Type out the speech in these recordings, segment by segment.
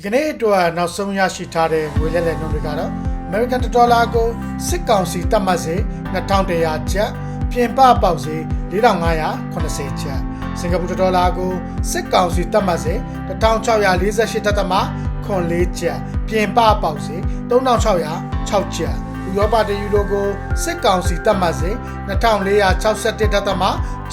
ဒီကနေ့အတွက်နောက်ဆုံးရရှိထားတဲ့ငွေလဲလှယ်နှုန်းတွေကတော့ American Dollar ကိုစစ်ကောင်စီတတ်မှတ်စေ2100ကျပ်ပြင်ပပေါက်စေ4580ကျပ်စင်ကာပူဒေါ်လာကိုစစ်ကောင်စီတတ်မှတ်စေ1648တက်သမခွန်4ကျပ်ပြင်ပပေါက်စေ3606ကျပ်ဥရောပတယူရိုကိုစစ်ကောင်စီတတ်မှတ်စေ2461တက်သမ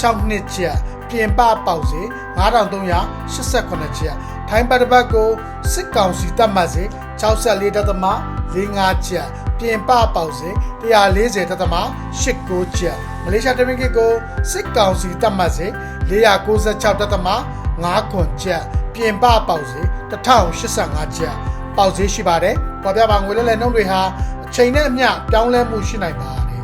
6နှစ်ကျပ်ပြင်ပပေါက်စေ9388ကျပ် ထိုင်းပတ်တစ်ပတ်ကိုစစ်ကောင်စီတတ်မှတ်စေ64တက်သမ45ကျပ်ပြင်ပပေါက်စေ140တက်သမ89ကျပ်မလေးရှားတမင်ကစ်ကိုစစ်ကောင်စီတတ်မှတ်စေ496တက်သမ9ခွန်ကျပ်ပြင်ပပေါက်စေ1085ကျပ်ပေါက်စေရှိပါတယ်ပေါ်ပြပါငွေလဲလဲနှုန်းတွေဟာအချိန်နဲ့အမျှပြောင်းလဲမှုရှိနိုင်ပါတယ်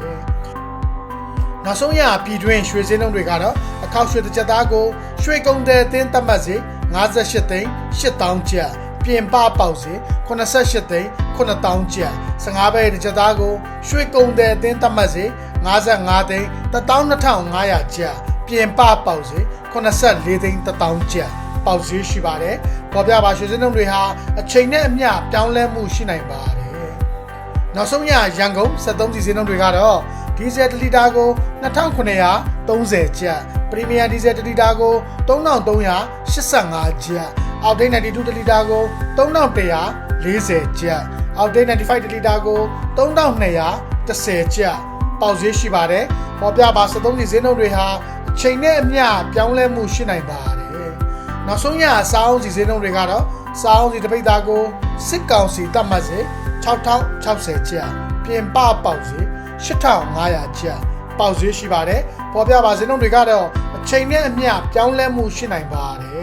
နောက်ဆုံးရပြည်တွင်းရွှေစင်းနှုန်းတွေကတော့အခောက်ရွှေတစ်ချက်သားကိုရွှေကုံတဲ့အသင်းသတ်မှတ်စေ 58သိန်း8000ကျပ်ပြင်ပပေါက်စေ88သိန်း9000ကျပ်15ဘဲတစ်ချက်သားကိုရွှေကုံတဲ့အသင်းသတ်မှတ်စေ55သိန်း12500ကျပ်ပြင်ပပေါက်စေ84သိန်း1000ကျပ်ပေါက်ဈေးရှိပါတယ်ပေါ်ပြပါရွှေစင်းနှုန်းတွေဟာအချိန်နဲ့အမျှပြောင်းလဲမှုရှိနိုင်ပါတယ်နောက်ဆုံးရရန်ကုန်73စီစင်းနှုန်းတွေကတော့ဒီဇယ်1လီတာကို2930ကျပ် ပရီမီယံဒီဇယ်1လီတာကို3385ကျပ်အောက်ဒိတ်92တလီတာကို3140ကျပ်အောက်ဒိတ်95တလီတာကို3210ကျပ်ပေါက်ဈေးရှိပါတယ်ပေါ်ပြပါ73စီစင်းနှုန်းတွေဟာအချိန်နဲ့အမျှပြောင်းလဲမှုရှိနိုင်ပါတယ်နောက်ဆုံးရစားအောင်စီစင်းနှုန်းတွေကတော့စားအောင်စီတစ်ပိတ်သားကိုစစ်ကောင်စီတတ်မှတ်စေ6060ကျပ်ပြင်ပပေါက်ဈေး8500ကျပ်ပေါက်ဈေးရှိပါတယ်ပေါ်ပြပါဈေးနှုန်းတွေကတော့အ ချိန်နဲ့အမျှပြောင်းလဲမှုရှိနိုင်ပါတယ်